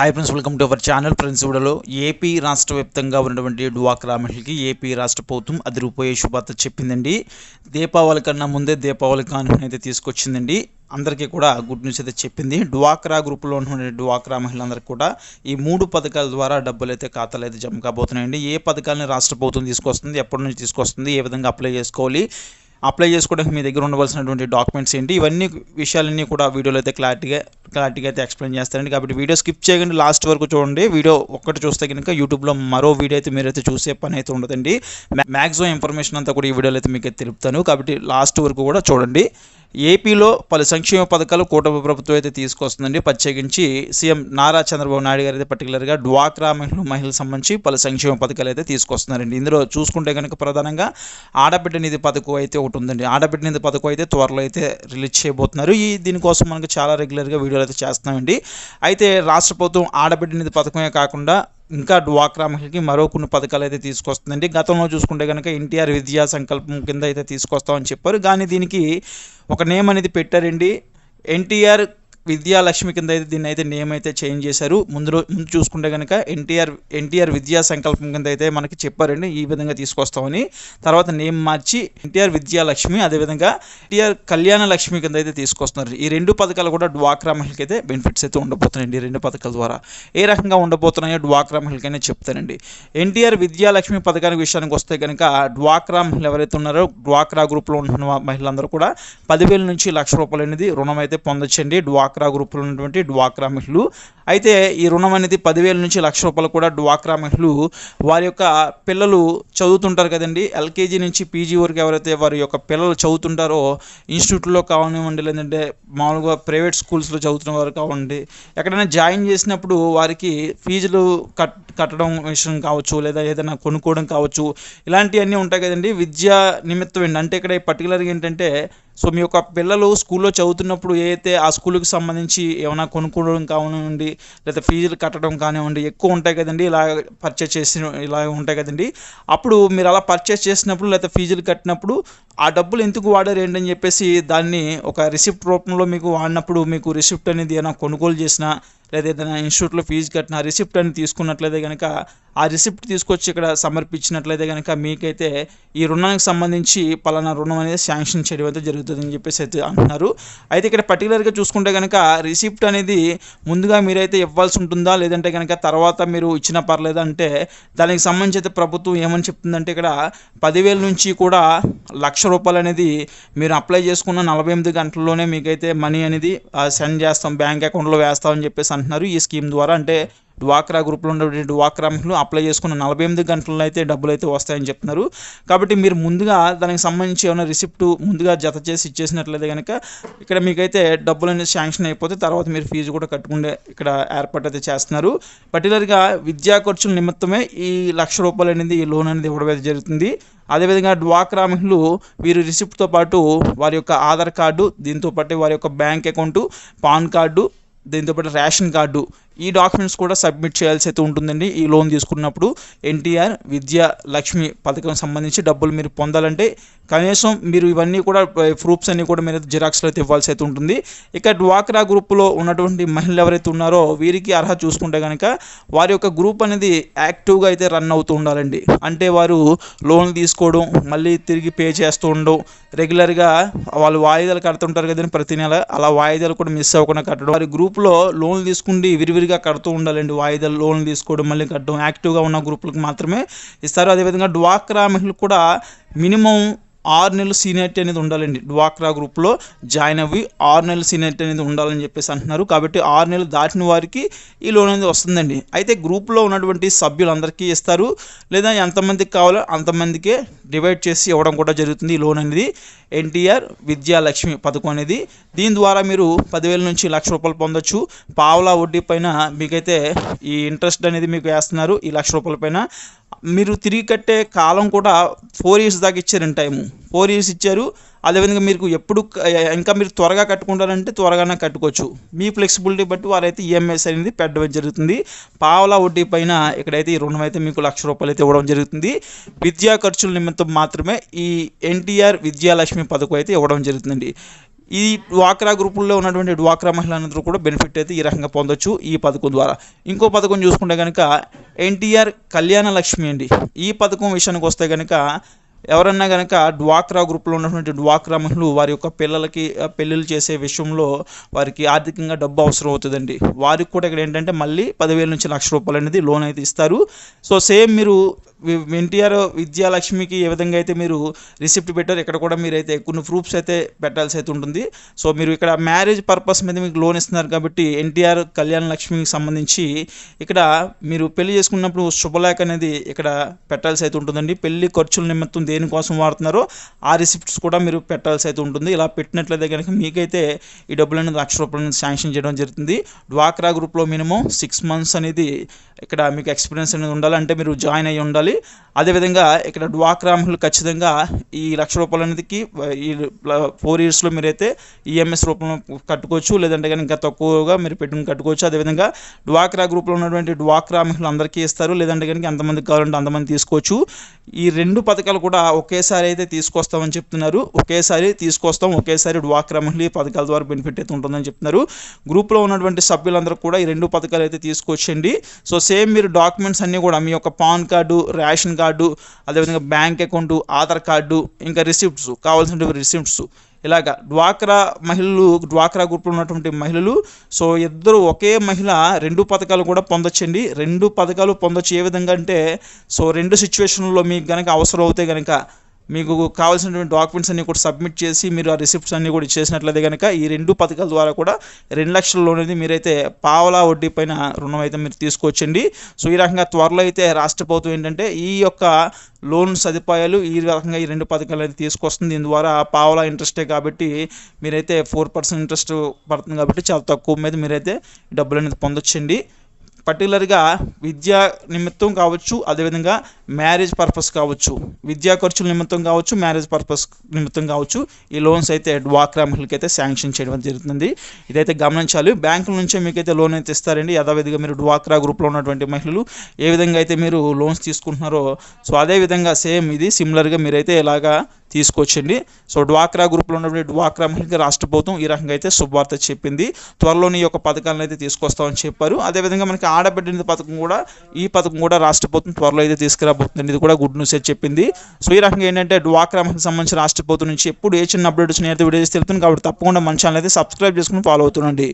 Hi friends welcome to our channel friends వీడియోలో AP రాష్ట్ర వ్యాప్తంగా ఉన్నటువంటి డ్వాక్రా మహిళకి ఏపీ రాష్ట్ర ప్రభుత్వం అదిరిపోయే శుభార్త చెప్పిందండి. దీపావళి కన్నా ముందే దీపావళి కానుకని అయితే తీసుకొచ్చిందండి. అందరికీ కూడా గుడ్ న్యూస్ అయితే చెప్పింది. డ్వాక్రా గ్రూప్లో ఉన్నటువంటి డ్వాక్రా మహిళలందరికీ కూడా ఈ మూడు పథకాల ద్వారా డబ్బులు అయితే ఖాతాలు అయితే జమ కాబోతున్నాయండి. ఏ పథకాలని రాష్ట్ర ప్రభుత్వం తీసుకొస్తుంది ఎప్పటి నుంచి తీసుకొస్తుంది ఏ విధంగా అప్లై చేసుకోవాలి అప్లై చేసుకోవడానికి మీ దగ్గర ఉండవలసినటువంటి డాక్యుమెంట్స్ ఏంటి? ఇవన్నీ విషయాలన్నీ కూడా వీడియోలో అయితే క్లారిటీగా క్లారిటీగా అయితే ఎక్స్ప్లెయిన్ చేస్తారండి. కాబట్టి వీడియో స్కిప్ చేయకండి. లాస్ట్ వరకు చూడండి. వీడియో ఒక్కటి చూస్తే కనుక యూట్యూబ్లో మరో వీడియో అయితే మీరైతే చూసే పని అయితే ఉండదండి. మ్యాక్సిమం ఇన్ఫర్మేషన్ అంతా కూడా ఈ వీడియోలో అయితే మీకు తెలుపుతాను. కాబట్టి లాస్ట్ వరకు కూడా చూడండి. ఏపీలో పలు సంక్షేమ పథకాలు కూటమి ప్రభుత్వం అయితే తీసుకొస్తుందండి. ప్రత్యేకించి సీఎం నారా చంద్రబాబు నాయుడు గారు అయితే పర్టికులర్గా డ్వాక్రా మహిళ మహిళలకు సంబంధించి పలు సంక్షేమ పథకాలు అయితే తీసుకొస్తున్నారండి. ఇందులో చూసుకుంటే కనుక ప్రధానంగా ఆడబిడ్డ నిధి పథకం అయితే ఒకటి ఉందండి ఆడబిడ్డ పథకం అయితే త్వరలో అయితే రిలీజ్ చేయబోతున్నారు. ఈ దీనికోసం మనకు చాలా రెగ్యులర్గా వీడియోలు అయితే చేస్తున్నామండి. అయితే రాష్ట్ర ప్రభుత్వం ఆడబిడ్డ నిధి పథకమే కాకుండా ఇంకా డ్వాక్రా మహిళకి మరో కొన్ని పథకాలు అయితే తీసుకొస్తుందండి. గతంలో చూసుకుంటే కనుక ఎన్టీఆర్ విద్యా సంకల్పం కింద అయితే తీసుకొస్తామని చెప్పారు. కానీ దీనికి ఒక నేమ్ అనేది పెట్టారండి. ఎన్టీఆర్ విద్యాలక్ష్మి కింద అయితే దీన్ని అయితే నేమ్ అయితే చేంజ్ చేశారు. ముందు ముందు చూసుకుంటే కనుక ఎన్టీఆర్ ఎన్టీఆర్ విద్యా సంకల్పం కింద అయితే మనకి చెప్పారండి ఈ విధంగా తీసుకొస్తామని. తర్వాత నేమ్ మార్చి ఎన్టీఆర్ విద్యాలక్ష్మి అదేవిధంగా ఎన్టీఆర్ కళ్యాణ లక్ష్మి కింద అయితే తీసుకొస్తున్నారు. ఈ రెండు పథకాలు కూడా డ్వాక్రా మహిళకి అయితే బెనిఫిట్స్ అయితే ఉండబోతున్నాయండి ఈ రెండు పథకాల ద్వారా. ఏ రకంగా ఉండబోతున్నాయో డ్వాక్రా మహిళకైనా చెప్తానండి. ఎన్టీఆర్ విద్యాలక్ష్మి పథకానికి విషయానికి వస్తే కనుక డ్వాక్రా మహిళలు ఎవరైతే ఉన్నారో డ్వాక్రా గ్రూప్లో ఉన్న మహిళలందరూ కూడా పదివేల నుంచి లక్ష రూపాయలు అనేది రుణం అయితే పొందొచ్చండి డ్వాక్రా గ్రూప్లో ఉన్నటువంటి డ్వాక్రా మహిళలు. అయితే ఈ రుణం అనేది పదివేల నుంచి లక్ష రూపాయలు కూడా డ్వాక్రా మహిళలు వారి యొక్క పిల్లలు చదువుతుంటారు కదండి. ఎల్కేజీ నుంచి పీజీ వరకు ఎవరైతే వారి యొక్క పిల్లలు చదువుతుంటారో ఇన్స్టిట్యూట్లో కావనివ్వండి లేదంటే మామూలుగా ప్రైవేట్ స్కూల్స్లో చదువుతున్న వారు కావండి ఎక్కడైనా జాయిన్ చేసినప్పుడు వారికి ఫీజులు కట్ కట్టడం విషయం కావచ్చు లేదా ఏదైనా కొనుక్కోవడం కావచ్చు ఇలాంటివన్నీ ఉంటాయి కదండి. విద్యా నిమిత్తం అంటే ఇక్కడ పర్టికులర్గా ఏంటంటే సో మీ యొక్క పిల్లలు స్కూల్లో చదువుతున్నప్పుడు ఏదైతే ఆ స్కూల్కి సంబంధించి ఏమైనా కొనుక్కోవడం కానివ్వండి లేదా ఫీజులు కట్టడం కానివ్వండి ఎక్కువ ఉంటాయి కదండి ఇలా పర్చేస్ చేసిన ఇలా ఉంటాయి కదండి. అప్పుడు మీరు అలా పర్చేస్ చేసినప్పుడు లేదా ఫీజులు కట్టినప్పుడు ఆ డబ్బులు ఎందుకు వాడారు ఏంటని చెప్పేసి దాన్ని ఒక రిసిప్ట్ రూపంలో మీకు వాడినప్పుడు మీకు రిసిప్ట్ అనేది ఏమైనా కొనుగోలు చేసినా లేదా ఏదైనా ఇన్స్టిట్యూట్లో ఫీజు కట్టిన ఆ రిసిప్ట్ అని తీసుకున్నట్లయితే కనుక ఆ రిసిప్ట్ తీసుకొచ్చి ఇక్కడ సమర్పించినట్లయితే కనుక మీకైతే ఈ రుణానికి సంబంధించి పలానా రుణం అనేది శాంక్షన్ చేయడం అయితే జరుగుతుందని చెప్పేసి అయితే అంటున్నారు. అయితే ఇక్కడ పర్టికులర్గా చూసుకుంటే కనుక రిసిప్ట్ అనేది ముందుగా మీరైతే ఇవ్వాల్సి ఉంటుందా? లేదంటే కనుక తర్వాత మీరు ఇచ్చినా పర్లేదా? అంటే దానికి సంబంధించి అయితే ప్రభుత్వం ఏమని చెప్తుందంటే ఇక్కడ పదివేల నుంచి కూడా లక్ష రూపాయలు అనేది మీరు అప్లై చేసుకున్న నలభై ఎనిమిది గంటల్లోనే మీకైతే మనీ అనేది సెండ్ చేస్తాం బ్యాంక్ అకౌంట్లో వేస్తామని చెప్పేసి అంటున్నారు. ఈ స్కీమ్ ద్వారా అంటే డ్వాక్రా గ్రూప్లో ఉన్నటువంటి డ్వాక్రా మహిళలు అప్లై చేసుకున్న నలభై ఎనిమిది గంటల్లో అయితే డబ్బులు అయితే వస్తాయని చెప్తున్నారు. కాబట్టి మీరు ముందుగా దానికి సంబంధించి ఏమైనా రిసిప్ట్ ముందుగా జత చేసి ఇచ్చేసినట్లయితే కనుక ఇక్కడ మీకైతే డబ్బులు అనేది శాంక్షన్ అయిపోతే తర్వాత మీరు ఫీజు కూడా కట్టుకుండే ఇక్కడ ఏర్పాటు అయితే చేస్తున్నారు. పర్టికులర్గా విద్యా ఖర్చుల నిమిత్తమే ఈ లక్ష రూపాయలు అనేది ఈ లోన్ అనేది ఇవ్వడం అయితే జరుగుతుంది. అదేవిధంగా డ్వాక్రా మహిళలు వీరు రిసిప్ట్తో పాటు వారి యొక్క ఆధార్ కార్డు దీంతో పాటు వారి యొక్క బ్యాంక్ అకౌంటు పాన్ కార్డు దీంతో పాటు రేషన్ కార్డు ఈ డాక్యుమెంట్స్ కూడా సబ్మిట్ చేయాల్సి అయితే ఉంటుందండి. ఈ లోన్ తీసుకున్నప్పుడు ఎన్టీఆర్ విద్యా లక్ష్మి పథకం సంబంధించి డబ్బులు మీరు పొందాలంటే కనీసం మీరు ఇవన్నీ కూడా ప్రూఫ్స్ అన్నీ కూడా మీరు జిరాక్స్లో అయితే ఇవ్వాల్సి అయితే ఉంటుంది. ఇక డ్వాక్రా గ్రూప్లో ఉన్నటువంటి మహిళలు ఎవరైతే ఉన్నారో వీరికి అర్హత చూసుకుంటే కనుక వారి యొక్క గ్రూప్ అనేది యాక్టివ్గా అయితే రన్ అవుతూ ఉండాలండి. అంటే వారు లోన్ తీసుకోవడం మళ్ళీ తిరిగి పే చేస్తూ ఉండడం రెగ్యులర్గా వాళ్ళు వాయిదాలు కడుతుంటారు కదండి ప్రతి నెల అలా వాయిదాలు కూడా మిస్ అవ్వకుండా కట్టడం వారి గ్రూప్ గ్రూప్లో లోన్లు తీసుకుండి విరివిరిగా కడుతూ ఉండాలండి. వాయిదాలు లోన్లు తీసుకోవడం మళ్ళీ కట్టడం యాక్టివ్గా ఉన్న గ్రూపులకు మాత్రమే ఇస్తారు. అదేవిధంగా డ్వాక్రా మహిళలు కూడా మినిమం ఆరు నెలలు సీనియారిటీ అనేది ఉండాలండి. డ్వాక్రా గ్రూప్లో జాయిన్ అవ్వి ఆరు నెలల సీనియారిటీ అనేది ఉండాలని చెప్పేసి అంటున్నారు. కాబట్టి ఆరు నెలలు దాటిన వారికి ఈ లోన్ అనేది వస్తుందండి. అయితే గ్రూప్లో ఉన్నటువంటి సభ్యులందరికీ ఇస్తారు. లేదా ఎంతమందికి కావాలో అంతమందికే డివైడ్ చేసి ఇవ్వడం కూడా జరుగుతుంది ఈ లోన్ అనేది. ఎన్టీఆర్ విద్యాలక్ష్మి పథకం అనేది. దీని ద్వారా మీరు పదివేల నుంచి లక్ష రూపాయలు పొందొచ్చు. పావులా వడ్డీ పైన మీకైతే ఈ ఇంట్రెస్ట్ అనేది మీకు వేస్తున్నారు. ఈ లక్ష రూపాయల పైన మీరు తిరిగి కట్టే కాలం కూడా ఫోర్ ఇయర్స్ దాకా ఇచ్చారండి టైము. ఫోర్ ఇయర్స్ ఇచ్చారు. అదేవిధంగా మీకు ఎప్పుడు ఇంకా మీరు త్వరగా కట్టుకుంటారంటే త్వరగానే కట్టుకోవచ్చు. మీ ఫ్లెక్సిబిలిటీ బట్టి వారైతే ఈఎంఐస్ అనేది పెట్టడం జరుగుతుంది. పావలా వడ్డీ పైన ఇక్కడైతే ఈ రుణం అయితే మీకు లక్ష రూపాయలు అయితే ఇవ్వడం జరుగుతుంది. విద్యా ఖర్చుల నిమిత్తం మాత్రమే ఈ ఎన్టీఆర్ విద్యాలక్ష్మి పథకం అయితే ఇవ్వడం జరుగుతుందండి. ఈ డ్వాక్రా గ్రూపుల్లో ఉన్నటువంటి డ్వాక్రా మహిళలందరూ కూడా బెనిఫిట్ అయితే ఈ రకంగా పొందొచ్చు ఈ పథకం ద్వారా. ఇంకో పథకం చూసుకుంటే కనుక ఎన్టీఆర్ కళ్యాణ లక్ష్మి అండి. ఈ పథకం విషయానికి వస్తే కనుక ఎవరన్నా కనుక డ్వాక్రా గ్రూప్లో ఉన్నటువంటి డ్వాక్రా మహిళలు వారి యొక్క పిల్లలకి పెళ్ళిళ్ళు చేసే విషయంలో వారికి ఆర్థికంగా డబ్బు అవసరం అవుతుందండి. వారికి కూడా ఇక్కడ ఏంటంటే మళ్ళీ పదివేల నుంచి లక్ష రూపాయలు అనేది లోన్ అయితే ఇస్తారు. సో సేమ్ మీరు ఎన్టీఆర్ విద్యాలక్ష్మికి ఏ విధంగా అయితే మీరు రిసిప్ట్ పెట్టారు ఇక్కడ కూడా మీరు అయితే కొన్ని ప్రూఫ్స్ అయితే పెట్టాల్సి అయితే ఉంటుంది. సో మీరు ఇక్కడ మ్యారేజ్ పర్పస్ మీద మీకు లోన్ ఇస్తున్నారు కాబట్టి ఎన్టీఆర్ కళ్యాణ లక్ష్మికి సంబంధించి ఇక్కడ మీరు పెళ్ళి చేసుకున్నప్పుడు శుభలేఖ అనేది ఇక్కడ పెట్టాల్సి అయితే ఉంటుందండి. పెళ్ళి ఖర్చుల నిమిత్తం దేనికోసం వాడుతున్నారో ఆ రిసిప్ట్స్ కూడా మీరు పెట్టాల్సి అయితే ఉంటుంది. ఇలా పెట్టినట్లయితే కనుక మీకైతే ఈ డబ్బులు అనేది లక్ష రూపాయల నుంచి శాంక్షన్ చేయడం జరుగుతుంది. డ్వాక్రా గ్రూప్లో మినిమం సిక్స్ మంత్స్ అనేది ఇక్కడ మీకు ఎక్స్పీరియన్స్ అనేది ఉండాలి. అంటే మీరు జాయిన్ అయ్యి ఉండాలి. అదేవిధంగా ఇక్కడ డ్వాక్రా మహిళలు ఖచ్చితంగా ఈ లక్ష రూపాయల అనేదికి ఈ ఫోర్ ఇయర్స్లో మీరైతే ఈఎంఎస్ రూపంలో కట్టుకోవచ్చు లేదంటే కానీ ఇంకా తక్కువగా మీరు పెట్టుకుని కట్టుకోవచ్చు. అదేవిధంగా డ్వాక్రా గ్రూప్లో ఉన్నటువంటి డ్వాక్రా మహిళలు అందరికీ ఇస్తారు లేదంటే కనుక ఎంతమంది కావాలంటే అంతమంది తీసుకోవచ్చు. ఈ రెండు పథకాలు కూడా ఒకేసారి అయితే తీసుకొస్తామని చెప్తున్నారు. ఒకేసారి తీసుకొస్తాం ఒకేసారి డ్వాక్రా మహిళ ఈ పథకాల ద్వారా బెనిఫిట్ అయితే ఉంటుందని చెప్తున్నారు. గ్రూప్లో ఉన్నటువంటి సభ్యులందరూ కూడా ఈ రెండు పథకాలు అయితే తీసుకొచ్చండి. సో సేమ్ మీరు డాక్యుమెంట్స్ అన్నీ కూడా మీ యొక్క పాన్ కార్డు రేషన్ కార్డు అదేవిధంగా బ్యాంక్ అకౌంట్ ఆధార్ కార్డు ఇంకా రిసిప్ట్స్ కావాల్సినటువంటి రిసిప్ట్స్. ఇలాగా డ్వాక్రా మహిళలు డ్వాక్రా గ్రూప్లో ఉన్నటువంటి మహిళలు సో ఇద్దరు ఒకే మహిళ రెండు పథకాలు కూడా పొందొచ్చండి. రెండు పథకాలు పొందొచ్చు ఏ విధంగా అంటే సో రెండు సిచ్యువేషన్లో మీకు కనుక అవసరం అవుతే కనుక మీకు కావాల్సినటువంటి డాక్యుమెంట్స్ అన్ని కూడా సబ్మిట్ చేసి మీరు ఆ రిసిప్ట్స్ అన్ని కూడా ఇచ్చేసినట్లయితే కనుక ఈ రెండు పథకాల ద్వారా కూడా రెండు లక్షల లోన్ అనేది మీరైతే పావలా వడ్డీ పైన రుణం అయితే మీరు తీసుకోవచ్చండి. సో ఈ రకంగా త్వరలో అయితే రాష్ట్ర ప్రభుత్వం ఏంటంటే ఈ యొక్క లోన్ సదుపాయాలు ఈ రకంగా ఈ రెండు పథకాలు అయితే తీసుకొస్తుంది. దీని ద్వారా పావలా ఇంట్రెస్టే కాబట్టి మీరైతే ఫోర్ పర్సెంట్ ఇంట్రెస్ట్ పడుతుంది కాబట్టి చాలా తక్కువ మీద మీరైతే డబ్బులు అనేది పొందొచ్చండి. పర్టికులర్గా విద్యా నిమిత్తం కావచ్చు అదేవిధంగా మ్యారేజ్ పర్పస్ కావచ్చు. విద్యా ఖర్చుల నిమిత్తం కావచ్చు మ్యారేజ్ పర్పస్ నిమిత్తం కావచ్చు ఈ లోన్స్ అయితే డ్వాక్రా మహిళకి అయితే శాంక్షన్ చేయడం జరుగుతుంది. ఇదైతే గమనించాలి. బ్యాంకుల నుంచే మీకైతే లోన్ అయితే ఇస్తారండి. యథావిధిగా మీరు డ్వాక్రా గ్రూప్లో ఉన్నటువంటి మహిళలు ఏ విధంగా అయితే మీరు లోన్స్ తీసుకుంటున్నారో సో అదే విధంగా సేమ్ ఇది. సిమిలర్గా మీరైతే ఇలాగా తీసుకొచ్చండి సో డ్వాక్రా గ్రూప్లో ఉన్నటువంటి డ్వాక్రా మహిళకి రాష్ట్ర ప్రభుత్వం ఈ రకంగా అయితే శుభవార్త చెప్పింది. త్వరలోని ఈ యొక్క పథకాలను అయితే తీసుకొస్తామని చెప్పారు. అదేవిధంగా మనకి ఆడబిడ్డ పథకం కూడా ఈ పథకం కూడా రాష్ట్ర ప్రభుత్వం త్వరలో అయితే తీసుకురాబోతుంది ఇది కూడా గుడ్ న్యూస్ అయితే చెప్పింది. సో ఈ రకంగా ఏంటంటే డ్వాక్రా మహిళకి సంబంధించి రాష్ట్ర ప్రభుత్వం నుంచి ఎప్పుడు ఏ చిన్న అప్డేట్ వచ్చినా అయితే వీడియో చేసి కాబట్టి తప్పకుండా మన ఛానల్ అయితే సబ్స్క్రైబ్ చేసుకుని ఫాలో అవుతుండండి.